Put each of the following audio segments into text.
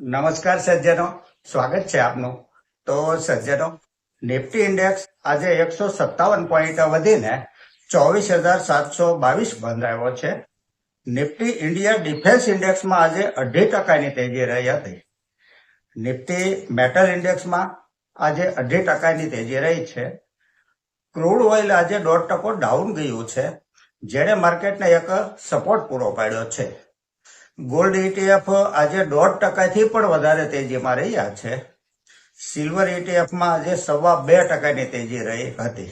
નમસ્કાર સજ્જનો. સ્વાગત છે આપનું. તો સજ્જનો, નિફ્ટી ઇન્ડેક્સ આજે એકસો સત્તાવન પોઈન્ટ વધીને ચોવીસ હજાર સાતસો બાવીસ બંધાયો છે. નિફ્ટી ઇન્ડિયા ડિફેન્સ ઇન્ડેક્સમાં આજે અઢી ટકાની તેજી રહી હતી. નિફ્ટી મેટલ ઇન્ડેક્સમાં આજે અઢી ટકાની તેજી રહી છે. ક્રૂડ ઓઇલ આજે દોઢ ટકો ડાઉન ગયું છે, જેણે માર્કેટને એક સપોર્ટ પૂરો પાડ્યો છે. ગોલ્ડ ETF આજે દોઢ ટકાથી પણ વધારે તેજીમાં રહ્યા છે. સિલ્વર ઇટીએફમાં આજે સવા બે ટકાની તેજી રહી હતી.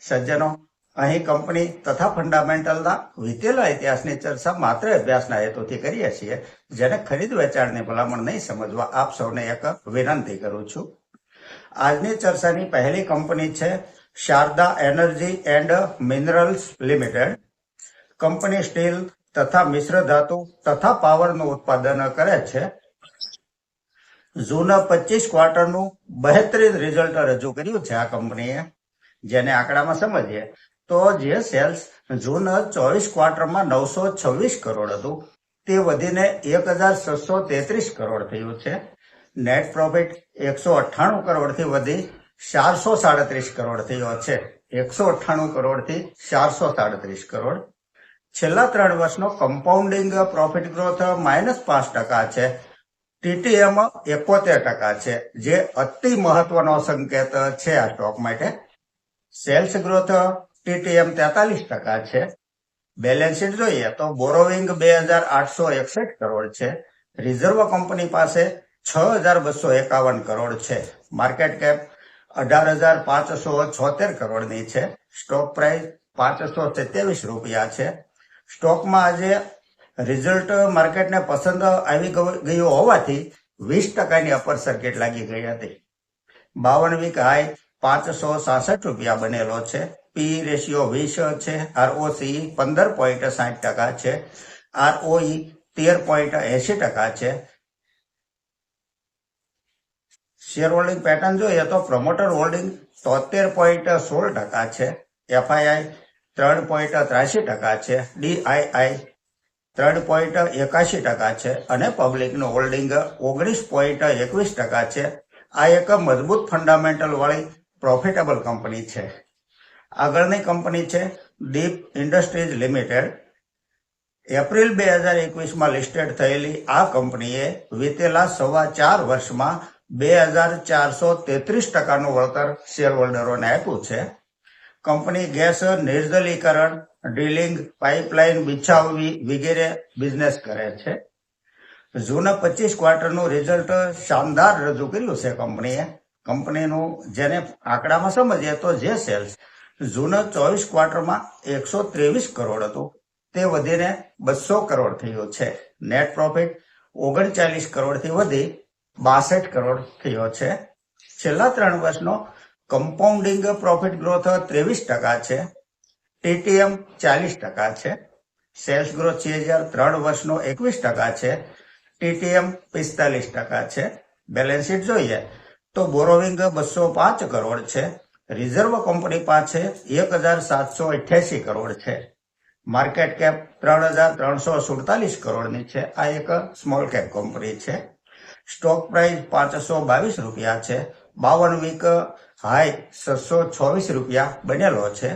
સજ્જનો, અહીં કંપની તથા ફંડામેન્ટલના વીતેલા ઇતિહાસની ચર્ચા માત્ર અભ્યાસના હેતુથી કરીએ છીએ, જેને ખરીદ વેચાણની ભલામણ નહીં સમજવા આપ સૌને એક વિનંતી કરું છું. આજની ચર્ચાની પહેલી કંપની છે Sharda energy and minerals limited. Company steel તથા મિશ્ર ધાતુ તથા પાવરનું ઉત્પાદન કરે છે. જૂના પચીસ ક્વાર્ટરનું બહેતરીન રિઝલ્ટ રજૂ કર્યું છે આ કંપનીએ, જેને આંકડામાં સમજીએ. તો જે સેલ્સ જૂન ચોવીસ ક્વાર્ટરમાં નવસો છવ્વીસ કરોડ હતું. તે વધીને એક હજાર છસો તેત્રીસ કરોડ થયું છે. નેટ પ્રોફિટ એકસો અઠ્ઠાણું કરોડથી વધી ચારસો સાડત્રીસ કરોડ થયો છે. એકસો અઠ્ઠાણું કરોડથી ચારસો સાડત્રીસ કરોડ. છેલ્લા ત્રણ વર્ષનો કમ્પાઉન્ડિંગ પ્રોફિટ ગ્રોથ માઇનસ પાંચ ટકા છે. ટીટીએમ એકોતેર ટકા છે, જે અતિ મહત્વનો સંકેત છે આ સ્ટોક માટે. સેલ્સ ગ્રોથ ટીટીએમ તેતાલીસ ટકા છે. બેલેન્સ શીટ જોઈએ તો બોરોવિંગ બે હજાર આઠસો એકસઠ કરોડ છે. રિઝર્વ કંપની પાસે છ હજાર બસો એકાવન કરોડ છે. માર્કેટ કેપ અઢાર હજાર પાંચસો છોતેર કરોડની છે. સ્ટોક પ્રાઇસ પાંચસો સત્યાવીસ રૂપિયા છે. સ્ટોકમાં આજે રિઝલ્ટ માર્કેટને પસંદ આવી ગયું હોવાથી વીસ ટકાની અપર સર્કિટ લાગી ગઈ હતી. બાવન વીક હાઈ પાંચસો સાસઠ રૂપિયા બનેલો છે. પી રેશિયો વીસ છે. આરઓસી પંદર પોઈન્ટ સાઠ ટકા છે. આરઓઈ તેર પોઈન્ટ એસી ટકા છે. શેર હોલ્ડિંગ પેટર્ન જોઈએ તો પ્રમોટર હોલ્ડિંગ તોતેર પોઈન્ટ સોળ ટકા છે. એફઆઈઆઈ ત્રણ પોઈન્ટ ત્રાસી ટકા છે. ડીઆઈઆઈ ત્રણ પોઈન્ટ એકાશી ટકા છે અને પબ્લિકનું હોલ્ડિંગ ઓગણીસ પોઈન્ટ એકવીસ ટકા છે. આ એક મજબૂત ફંડામેન્ટલ વાળી પ્રોફિટેબલ કંપની છે. આગળની કંપની છે દીપ ઇન્ડસ્ટ્રીઝ લિમિટેડ. એપ્રિલ બે હજાર એકવીસમાં લિસ્ટેડ થયેલી આ કંપનીએ વીતેલા સવા ચાર વર્ષમાં બે હજાર ચારસો તેત્રીસ ટકાનું વળતર શેર હોલ્ડરોને આપ્યું છે. કંપની ગેસ નિર્જલીકરણ ડ્રિલિંગ પાઇપલાઇન બિછાવવી વગેરે બિઝનેસ કરે છે. જૂના પચીસ ક્વાર્ટરનું રિઝલ્ટ શાનદાર રજૂ કર્યું છે કંપનીએ. કંપનીનું જેને આંકડામાં સમજીએ તો જે સેલ્સ જૂના ચોવીસ ક્વાર્ટરમાં એકસો ત્રેવીસ કરોડ હતું, તે વધીને બસો કરોડ થયું છે. નેટ પ્રોફિટ ઓગણચાલીસ કરોડથી વધી બાસઠ કરોડ થયો છે. છેલ્લા ત્રણ વર્ષનો કમ્પાઉન્ડિંગ પ્રોફિટ ગ્રોથ ત્રેવીસ ટકા છે. ટીટીએમ ચાલીસ ટકા છે. સેલ્સ ગ્રોથ છે હજાર ત્રણ વર્ષનો એકવીસ ટકા છે. ટીટીએમ પિસ્તાલીસ ટકા છે. બેલેન્સ શીટ જોઈએ તો બોરોવિંગ બસો પાંચ કરોડ છે. રિઝર્વ કંપની પાસે એક હજાર સાતસો અઠ્યાસી કરોડ છે. માર્કેટ કેપ ત્રણ હજાર ત્રણસો સુડતાલીસ કરોડની છે. આ એક સ્મોલ કેપ કંપની છે. સ્ટોક પ્રાઇસ પાંચસો બાવીસ રૂપિયા છે. બાવન વીક હાઈ છસો છવ્વીસ રૂપિયા બનેલો છે.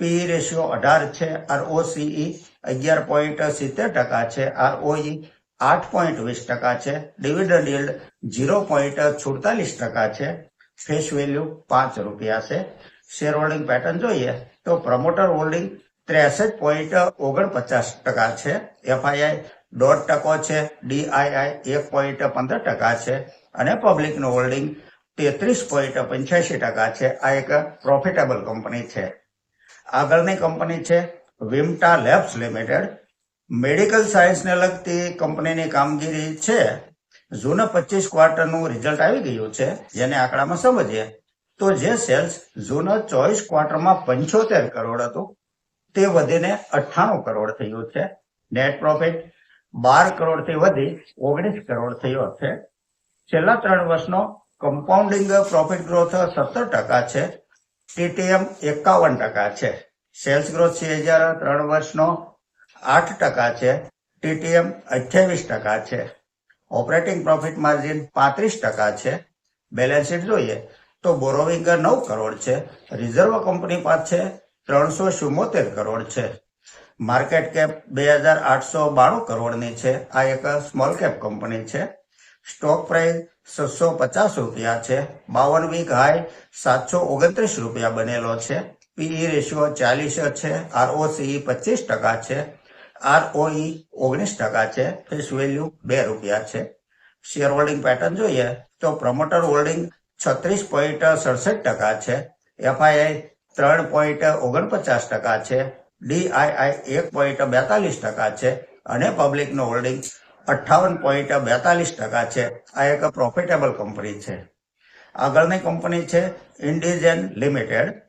પી રેશિયો અઢાર છે આરઓસીઈ અગિયાર પોઈન્ટ સિત્તેર ટકા છે આરઓઈ આઠ પોઈન્ટ વીસ ટકા છે ડિવિડન્ડ યીલ્ડ ઝીરો પોઈન્ટ છુડતાલીસ ટકા છે ફેસ વેલ્યુ પાંચ રૂપિયા છે. શેર હોલ્ડિંગ પેટર્ન જોઈએ તો પ્રમોટર હોલ્ડિંગ ત્રેસઠ પોઈન્ટ ઓગણપચાસ ટકા છે એફઆઈઆઈ દોઢ ટકો છે ડીઆઈઆઈ એક પોઈન્ટ પંદર ટકા છે, અને પબ્લિકનું હોલ્ડિંગ તેત્રીસ પોઈન્ટ પંચ્યાસી ટકા છે. આ એક પ્રોફિટેબલ કંપની છે. આગળની કંપની છે વિમટા લેબ્સ લિમિટેડ મેડિકલ સાયન્સને લગતી કંપનીની કામગીરી છે. જૂના પચીસ ક્વાર્ટરનું રિઝલ્ટ આવી ગયું છે, જેને આંકડામાં સમજીએ. તો જે સેલ્સ જૂના ચોવીસ ક્વાર્ટરમાં પંચોતેર કરોડ હતું, તે વધીને અઠ્ઠાણું કરોડ થયું છે. નેટ પ્રોફિટ બાર કરોડથી વધી ઓગણીસ કરોડ થયો છે. છેલ્લા ત્રણ વર્ષનો કમ્પાઉન્ડિંગ પ્રોફિટ ગ્રોથ સત્તર ટકા છે. ટીટીએમ એકાવન ટકા છે. સેલ્સ ગ્રોથ છે હજાર ત્રણ વર્ષનો આઠ ટકા છે. ટીટીએમ અઠ્યાવીસ ટકા છે. ઓપરેટિંગ પ્રોફિટ માર્જિન પાંત્રીસ ટકા છે. બેલેન્સ શીટ જોઈએ તો બોરોવિંગ નવ કરોડ છે. રિઝર્વ કંપની પાસે ત્રણસો ચુમ્મોતેર કરોડ છે. માર્કેટ કેપ બે હજાર આઠસો બાણું કરોડની છે. આ એક સ્મોલ કેપ કંપની છે. સ્ટોક પ્રાઇસ છસો પચાસ રૂપિયા છે. બાવન વીક હાઈ, સાતસો ઓગણત્રીસ રૂપિયા બનેલો છે. પીઈ રેશિયો ચાલીસ છે. આરઓસીઈ પચીસ ટકા છે. આરઓઈ ઓગણીસ ટકા છે. ફેસ વેલ્યુ બે રૂપિયા છે. શેર હોલ્ડિંગ પેટર્ન જોઈએ તો પ્રમોટર હોલ્ડિંગ છત્રીસ પોઈન્ટ સડસઠ ટકા છે. એફઆઈઆઈ ત્રણ પોઈન્ટ ઓગણપચાસ ટકા છે. ડીઆઈઆઈ એક પોઈન્ટ બેતાલીસ ટકા છે. અને પબ્લિકનું હોલ્ડિંગ અઠ્ઠાવન પોઈન્ટ બેતાલીસ ટકા છે. આ એક પ્રોફિટેબલ કંપની છે. આગળની કંપની છે ઇન્ડિજન લિમિટેડ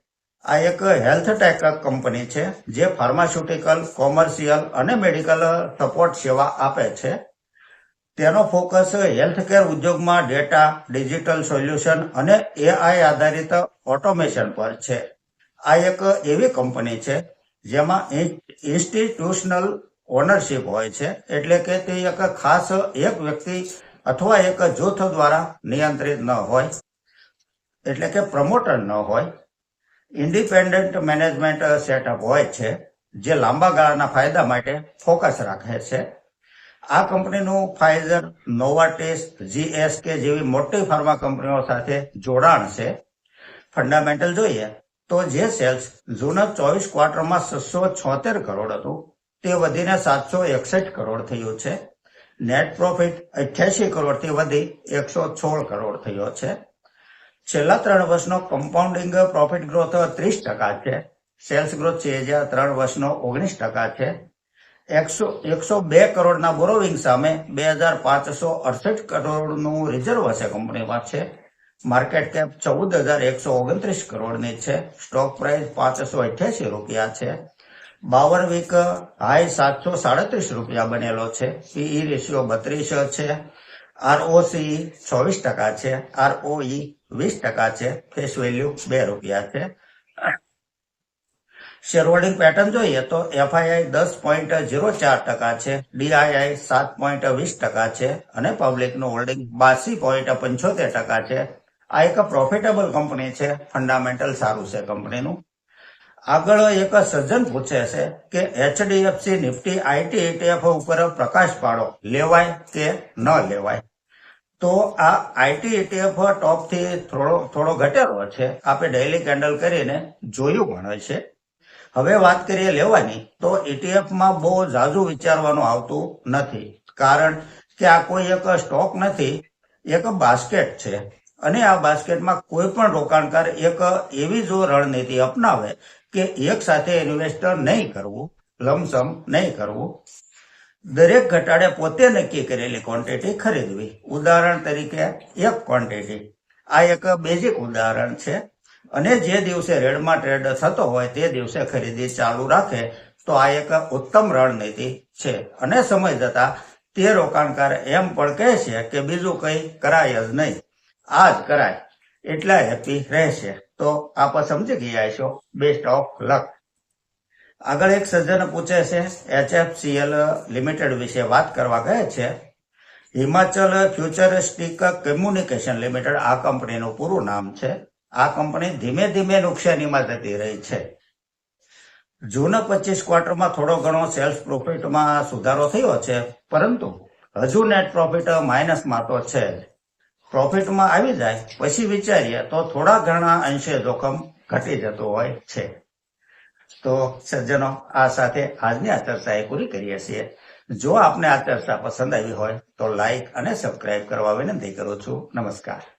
આ એક હેલ્થ ટેક કંપની છે જે ફાર્માસ્યુટિકલ કોમર્શિયલ અને મેડિકલ સપોર્ટ સેવા આપે છે. તેનો ફોકસ હેલ્થકેર ઉદ્યોગમાં ડેટા ડિજિટલ સોલ્યુશન અને એઆઈ આધારિત ઓટોમેશન પર છે. આ એક એવી કંપની છે જેમાં ઇન્સ્ટિટ્યુશનલ ઓનરશિપ હોય છે, એટલે કે તે એક ખાસ એક વ્યક્તિ અથવા એક જૂથ દ્વારા નિયંત્રિત ન હોય, એટલે કે પ્રમોટર ન હોય. ઇન્ડિપેન્ડન્ટ મેનેજમેન્ટ સેટઅપ હોય છે, જે લાંબા ગાળાના ફાયદા માટે ફોકસ રાખે છે. આ કંપનીનું ફાઇઝર નોવાટેસ જીએસકે જેવી મોટી ફાર્મા કંપનીઓ સાથે જોડાણ છે. ફંડામેન્ટલ જોઈએ તો જે સેલ્સ જૂના ચોવીસ ક્વાર્ટરમાં છસો છોતેર કરોડ હતું. તે વધીને સાતસો એકસઠ કરોડ થયું છે. નેટ પ્રોફિટ અઠ્યાસી કરોડથી વધી એકસો સોળ કરોડ થયો છે. છેલ્લા ત્રણ વર્ષનો કમ્પાઉન્ડિંગ પ્રોફિટ ગ્રોથ ત્રીસ ટકા છે. સેલ્સ ગ્રોથ છે જે ત્રણ વર્ષનો ઓગણીસ ટકા છે. એકસો એકસો બે કરોડના બોરોવિંગ સામે બે હજાર પાંચસો અડસઠ કરોડનું રિઝર્વ હશે કંપનીમાં છે. માર્કેટ કેપ ચૌદ હજાર એકસો ઓગણત્રીસ કરોડની છે. સ્ટોક પ્રાઇસ પાંચસો અઠ્યાસી રૂપિયા છે. બાવન વીક, હાઈ સાતસો સાડત્રીસ રૂપિયા બનેલો છે. પીઈ રેશિયો બત્રીસ છે. આરઓસી ચોવીસ ટકા છે. આરઓઈ વીસ ટકા છે. ફેસ વેલ્યુ બે રૂપિયા છે. શેર હોલ્ડિંગ પેટર્ન જોઈએ તો એફઆઈઆઈ દસ પોઈન્ટ ઝીરો ચાર ટકા છે. ડીઆઈઆઈ સાત પોઈન્ટ વીસ ટકા છે. અને પબ્લિકનું હોલ્ડિંગ બાસી પોઈન્ટ પંચોતેર ટકા છે. આ એક પ્રોફિટેબલ કંપની છે. ફંડામેન્ટલ સારું છે કંપનીનું આગળ એક સજ્જન પૂછે છે કે એચડીએફસી, નિફ્ટી, આઈટી ETF ઉપર પ્રકાશ પાડો, લેવાય કે ન લેવાય? તો આ આઈટી ETF ટોપથી થોડો થોડો ઘટેલો છે. આપણે ડેઇલી કેન્ડલ કરીને જોયું પણ છે. હવે વાત કરીએ લેવાની, તો ઇટીએફમાં બહુ ઝાઝુ વિચારવાનું આવતું નથી. કારણ કે આ કોઈ એક સ્ટોક નથી, એક બાસ્કેટ છે. અને આ બાસ્કેટમાં કોઈ પણ રોકાણકાર એક એવી જો રણનીતિ અપનાવે કે એક સાથે ઇન્વેસ્ટર નહીં કરવું, લમસમ નહીં કરવું. દરેક ઘટાડે પોતે નક્કી કરેલી ક્વોન્ટિટી ખરીદવી. ઉદાહરણ તરીકે એક ક્વોન્ટિટી આ એક બેઝિક ઉદાહરણ છે. અને જે દિવસે રેડમાં ટ્રેડ થતો હોય તે દિવસે ખરીદી ચાલુ રાખે તો આ એક ઉત્તમ રણનીતિ છે. અને સમય જતા તે રોકાણકાર એમ પણ કહે છે કે બીજું કંઈ કરાય જ નહીં. આ જ કરાય. એટલા હેપી રહેશે. તો આપ સમજી ગયા છો. બેસ્ટ ઓફ લક આગળ એક સજ્જન પૂછે છે એચએફસીએલ લિમિટેડ વિશે વાત કરવા કહે છે. હિમાચલ ફ્યુચરિસ્ટિક કમ્યુનિકેશન લિમિટેડ આ કંપનીનું પૂરું નામ છે. આ કંપની ધીમે ધીમે નુકસાનીમાં જતી રહી છે. જૂના પચીસ ક્વાર્ટરમાં થોડો ઘણો સેલ્સ પ્રોફિટમાં સુધારો થયો છે, પરંતુ હજુ નેટ પ્રોફિટ માઇનસમાં તો છે પ્રોફિટમાં આવી જાય, પછી વિચારીએ તો થોડા ઘણા અંશે જોખમ ઘટી જતું હોય છે. તો સજ્જનો, આ સાથે આજની આ ચર્ચા એ પૂરી કરીએ છીએ. જો આપને આ ચર્ચા પસંદ આવી હોય તો લાઈક અને સબસ્ક્રાઇબ કરવા વિનંતી કરું છું. નમસ્કાર.